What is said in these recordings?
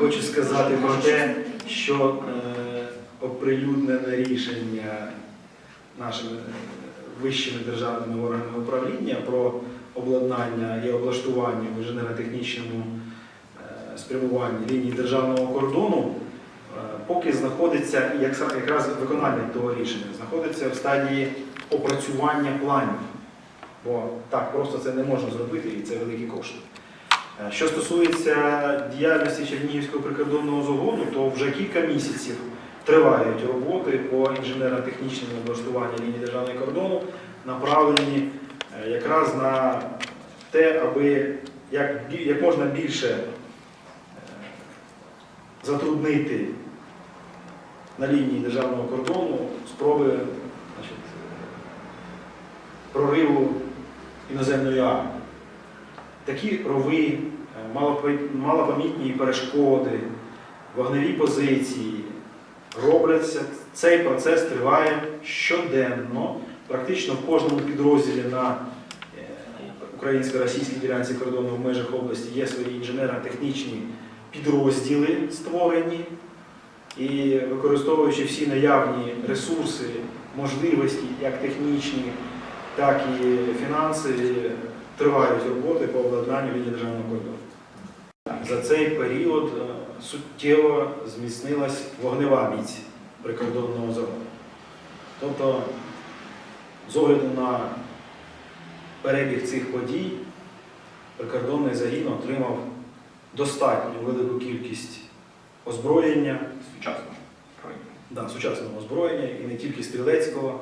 хочу сказати про те, що е, оприлюднене рішення нашими е, вищими державними органами управління про обладнання і облаштування в інженерно-технічному е, спрямуванні лінії державного кордону е, поки знаходиться, як якраз виконання того рішення, знаходиться в стадії опрацювання планів. Бо так просто це не можна зробити і це великі кошти. Е, Що стосується діяльності Чернігівського прикордонного загону, то вже кілька місяців тривають роботи по інженерно-технічному облаштуванню лінії державного кордону, направлені е, якраз на те, аби як, як можна більше е, затруднити на лінії державного кордону спроби значить, прориву іноземної армії. Такі рови, е, малопомітні перешкоди, вогневі позиції робляться. Цей процес триває щоденно, практично в кожному підрозділі на е, українсько-російській ділянці кордону в межах області є свої інженерно-технічні підрозділи створені. І використовуючи всі наявні ресурси, можливості, як технічні, так і фінансові, тривають роботи по обладнанню лінії державного кордону. За цей період е, суттєво зміцнилась вогнева міць прикордонного загону. Тобто, з огляду на перебіг цих подій, прикордонний загін отримав достатньо велику кількість озброєння, Сучасно. Правильно. да, сучасного озброєння і не тільки стрілецького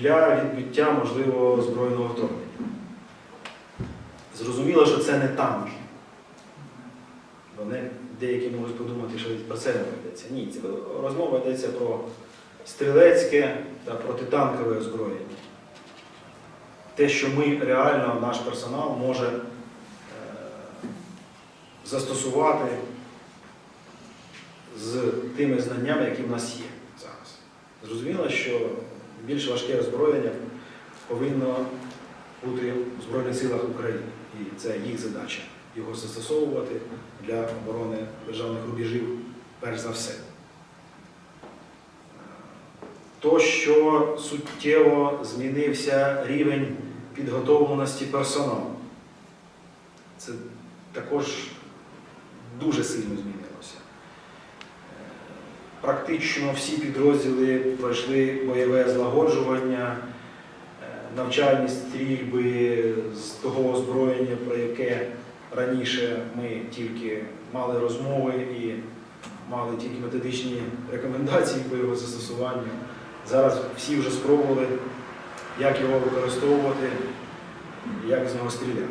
для відбиття можливого збройного вторгнення. Зрозуміло, що це не танки. Вони деякі можуть подумати, що про це не йдеться. Ні, це розмова йдеться про стрілецьке та протитанкове озброєння. Те, що ми реально, наш персонал може е, застосувати з тими знаннями, які в нас є зараз. Зрозуміло, що більш важке озброєння повинно бути в Збройних силах України. І це їх задача його застосовувати для оборони державних рубежів, перш за все. То, що суттєво змінився рівень підготовленості персоналу, це також дуже сильно змінилося. Практично всі підрозділи пройшли бойове злагоджування, е, навчальні стрільби з того озброєння, про яке раніше ми тільки мали розмови і мали тільки методичні рекомендації по його застосуванню. Зараз всі вже спробували, як його використовувати, як з нього стріляти.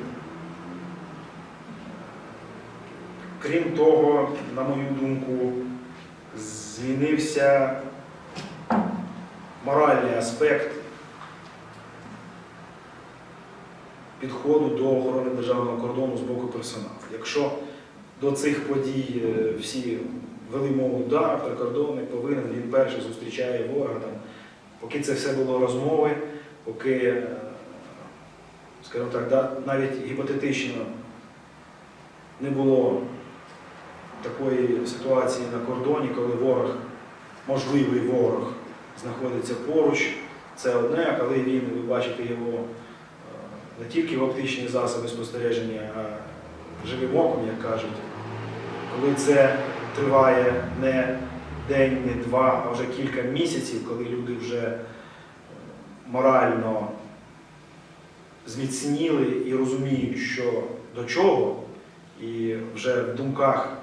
Крім того, на мою думку, змінився моральний аспект підходу до охорони державного кордону з боку персоналу. Якщо до цих подій е, всі вели мову, да, прикордонник повинен, він перший зустрічає ворога. Там, поки це все було розмови, поки, е, скажімо так, навіть гіпотетично не було такої ситуації на кордоні, коли ворог, можливий ворог, знаходиться поруч, це одне, а коли він, ви бачите його е, не тільки в оптичні засоби спостереження, а живим оком, як кажуть, коли це триває не день, не два, а вже кілька місяців, коли люди вже е, морально зміцніли і розуміють, що до чого, і вже в думках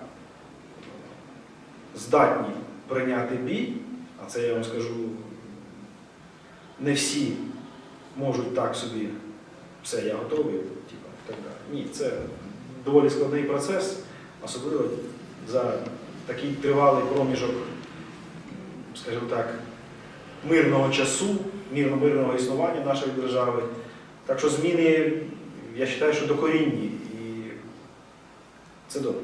здатні прийняти бій, а це я вам скажу, не всі можуть так собі, все, я готовий, типу, так далі. Ні, це доволі складний процес, особливо за такий тривалий проміжок, скажімо так, мирного часу, мирно- мирного існування нашої держави. Так що зміни, я вважаю, що докорінні, і це добре.